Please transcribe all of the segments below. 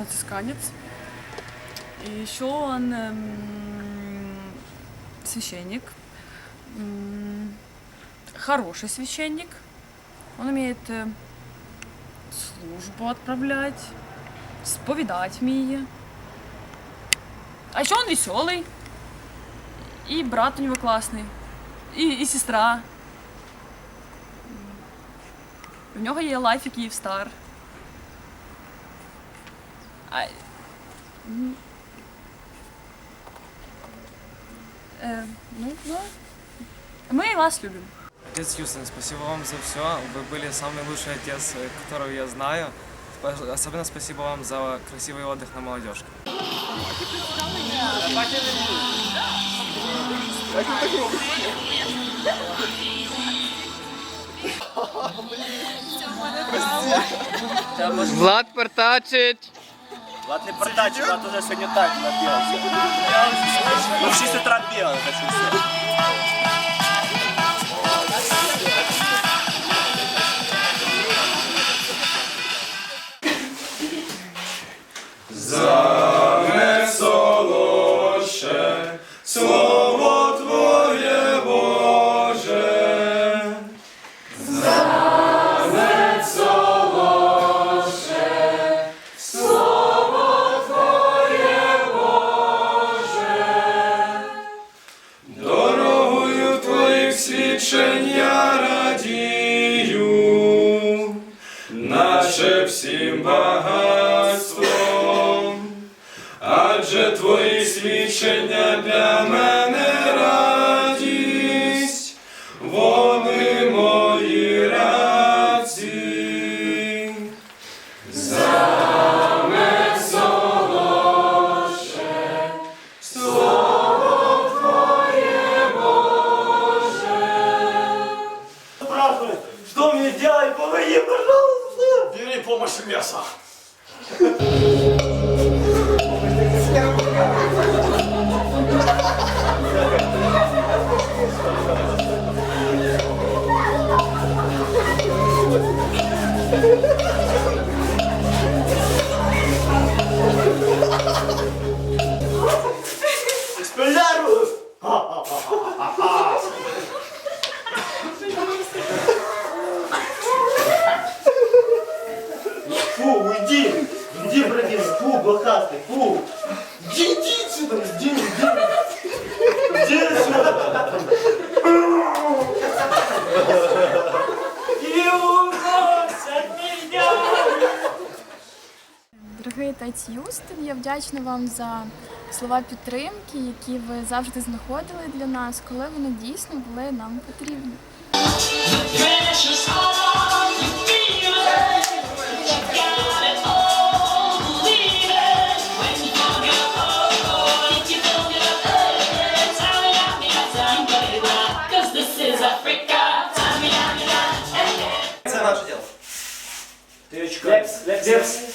францисканец. И еще он эм, священник, М, хороший священник. Он умеет э, службу отправлять, споведать вміє. А еще он веселый. И брат у него классный. І, і сестра. В нього є лайф і Київстар. А... м. Е, ну, ну. Ми вас любимо. Отец Юстин, спасибо вам за все. Вы были самый лучший отец, э, которого я знаю. Особенно спасибо вам за красивый отдых на молодежке. Влад Пертачить. Влад не портачик, Влад уже сьогодні так набігався. Ну, в 6 утра бігали, так що все. Свідчення для мене радість, вони мої раці. Заме солодше, слово Твоє Боже. Спрашивает, что мне делать, помоги, пожалуйста. Бери помощь леса. Дорогий Юстин, я вдячна вам за слова підтримки, які ви завжди знаходили для нас, коли вони дійсно були нам потрібні. Heart, you feel it. You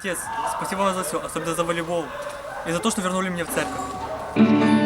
Отец, спасибо вам за все, особенно за волейбол. И за то, что вернули меня в церковь.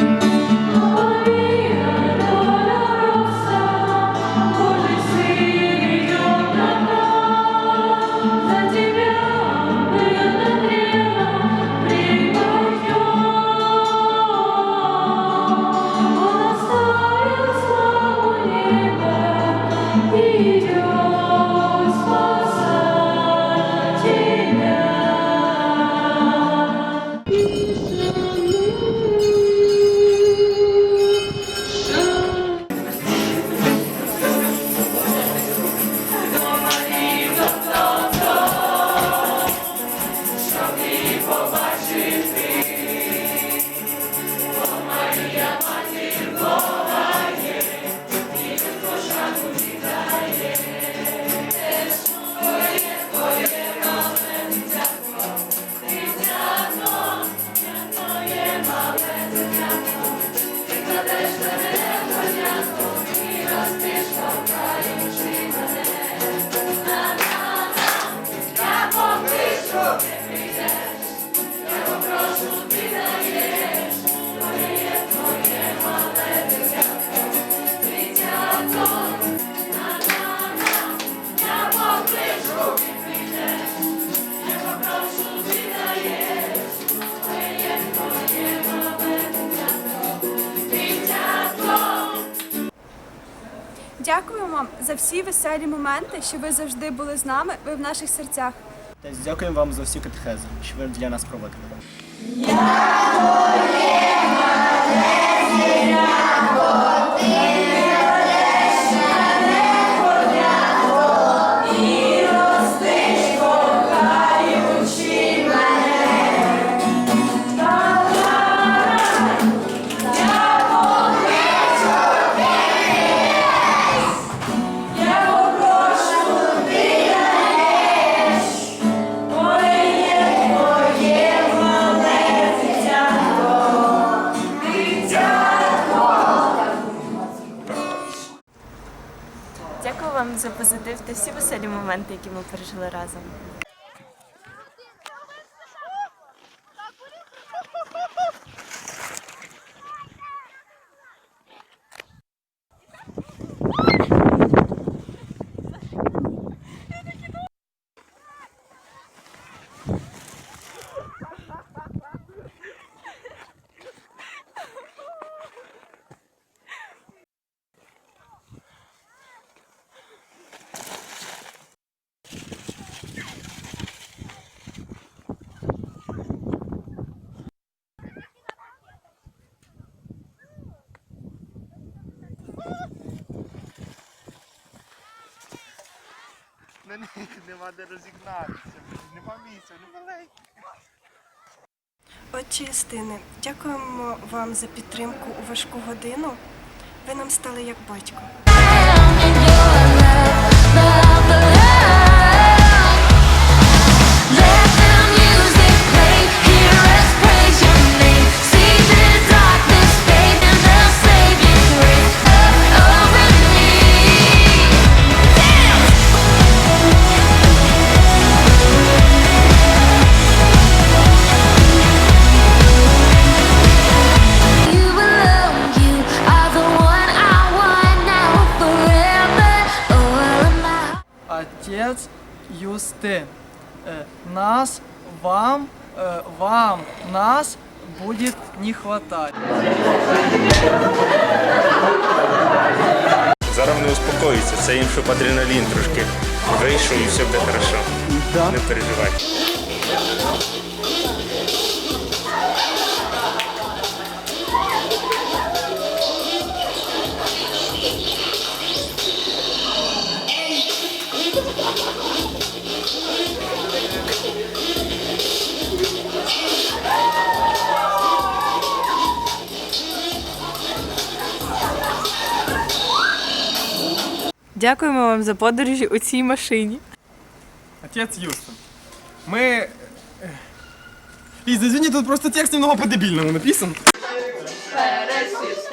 Вам за всі веселі моменти, що ви завжди були з нами, ви в наших серцях. Дякуємо вам за всі катехези, що ви для нас проводили. Дякую та всі веселі моменти, які ми пережили разом. Нема де розігнатися, нема місця, не маленький. Отче Істини, дякуємо вам за підтримку у важку годину. Ви нам стали як батько. Отец Юстин, э, нас, вам, э, вам, нас будет не хватать. Зараз вони успокоїться, це їм щоб адреналін трошки вийшов і все буде хорошо. Не переживай. Дякуємо вам за подорожі у цій машині. Отець Юстон. ми. Э, Ліза, извини, тут просто текст немного по-дебільному написан. Пересіс.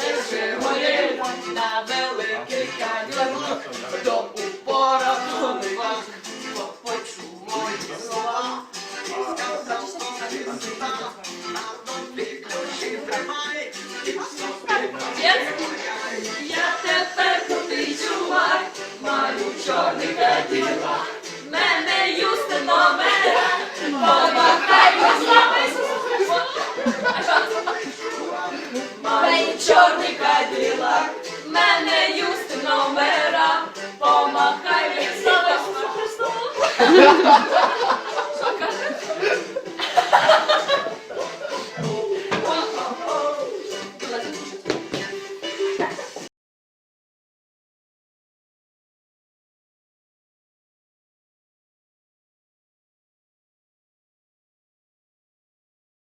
дива, мене юстино, мене, помахай Має чорний кадила, мене юстино, мера, помахай Христова.